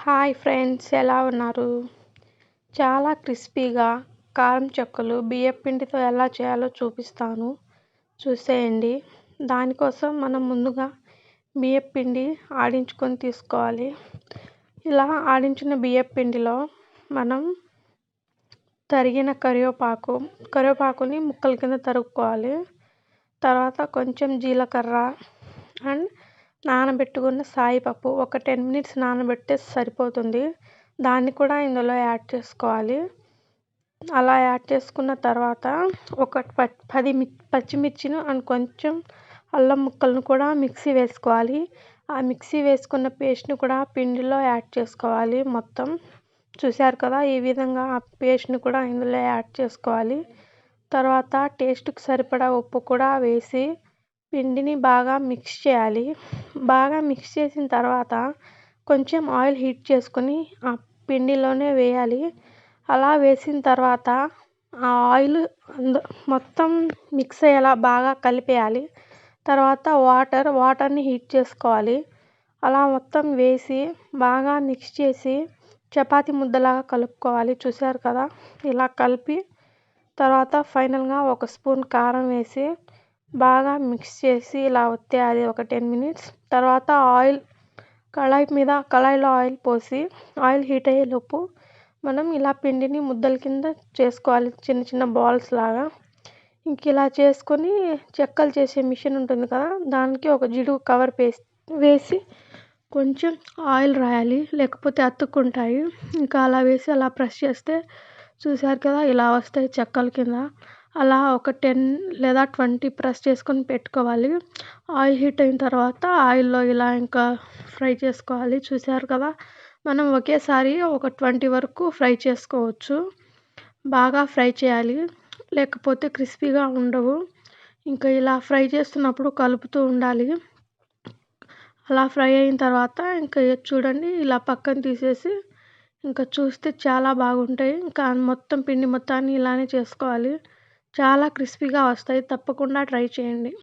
Hi friends ఎలా ఉన్నారు? చాలా క్రిస్పీగా కారం చెక్కలు బియ్యపిండితో ఎలా చేయాలో చూపిస్తాను. చూసేయండి. దానికోసం మనం ముందుగా బియ్యపిండి ఆడించుకొని తీసుకోవాలి. ఇలా ఆడించిన బియ్యపిండిలో మనం తరిగిన కరివేపాకు కరివేపాకుని ముక్కల కింద తరుక్కోవాలి. తర్వాత కొంచెం జీలకర్ర అండ్ నానబెట్టుకున్న సాయిపప్పు ఒక టెన్ మినిట్స్ నానబెడితే సరిపోతుంది. దాన్ని కూడా ఇందులో యాడ్ చేసుకోవాలి. అలా యాడ్ చేసుకున్న తర్వాత ఒక పది పచ్చిమిర్చిని అండ్ కొంచెం అల్లం ముక్కలను కూడా మిక్సీ వేసుకోవాలి. ఆ మిక్సీ వేసుకున్న పేస్ట్ని కూడా పిండిలో యాడ్ చేసుకోవాలి మొత్తం. చూశారు కదా ఈ విధంగా ఆ పేస్ట్ని కూడా ఇందులో యాడ్ చేసుకోవాలి. తర్వాత టేస్ట్కి సరిపడా ఉప్పు కూడా వేసి పిండిని బాగా మిక్స్ చేయాలి. బాగా మిక్స్ చేసిన తర్వాత కొంచెం ఆయిల్ హీట్ చేసుకొని ఆ పిండిలోనే వేయాలి. అలా వేసిన తర్వాత ఆ ఆయిల్ మొత్తం మిక్స్ అయ్యేలా బాగా కలిపేయాలి. తర్వాత వాటర్ వాటర్ని హీట్ చేసుకోవాలి. అలా మొత్తం వేసి బాగా మిక్స్ చేసి చపాతి ముద్దలాగా కలుపుకోవాలి. చూసారు కదా? ఇలా కలిపి తర్వాత ఫైనల్గా ఒక స్పూన్ కారం వేసి బాగా మిక్స్ చేసి ఇలా వత్తేయాలి ఒక టెన్ మినిట్స్ తర్వాత ఆయిల్ కళాయి మీద కళాయిలో ఆయిల్ పోసి ఆయిల్ హీట్ అయ్యేలోపు మనం ఇలా పిండిని ముద్దల కింద చేసుకోవాలి చిన్న చిన్న బాల్స్ లాగా. ఇంక ఇలా చేసుకొని చెక్కలు చేసే మిషన్ ఉంటుంది కదా దానికి ఒక జిడుగు కవర్ పేస్ వేసి కొంచెం ఆయిల్ రాయాలి లేకపోతే అతుక్కుంటాయి. ఇంకా అలా వేసి అలా ప్రెస్ చేస్తే చూశారు కదా ఇలా వస్తాయి చెక్కల కింద. అలా ఒక టెన్ లేదా ట్వంటీ ప్రెస్ చేసుకొని పెట్టుకోవాలి. ఆయిల్ హీట్ అయిన తర్వాత ఆయిల్లో ఇలా ఇంకా ఫ్రై చేసుకోవాలి. చూసారు కదా? మనం ఒకేసారి ఒక ట్వంటీ వరకు ఫ్రై చేసుకోవచ్చు. బాగా ఫ్రై చేయాలి. లేకపోతే క్రిస్పీగా ఉండవు. ఇంకా ఇలా ఫ్రై చేస్తున్నప్పుడు కలుపుతూ ఉండాలి. అలా ఫ్రై అయిన తర్వాత ఇంకా చూడండి ఇలా పక్కన తీసేసి ఇంకా చూస్తే చాలా బాగుంటాయి. ఇంకా మొత్తం పిండి మొత్తాన్ని ఇలానే చేసుకోవాలి. చాలా క్రిస్పీగా వస్తాయి. తప్పకుండా ట్రై చేయండి.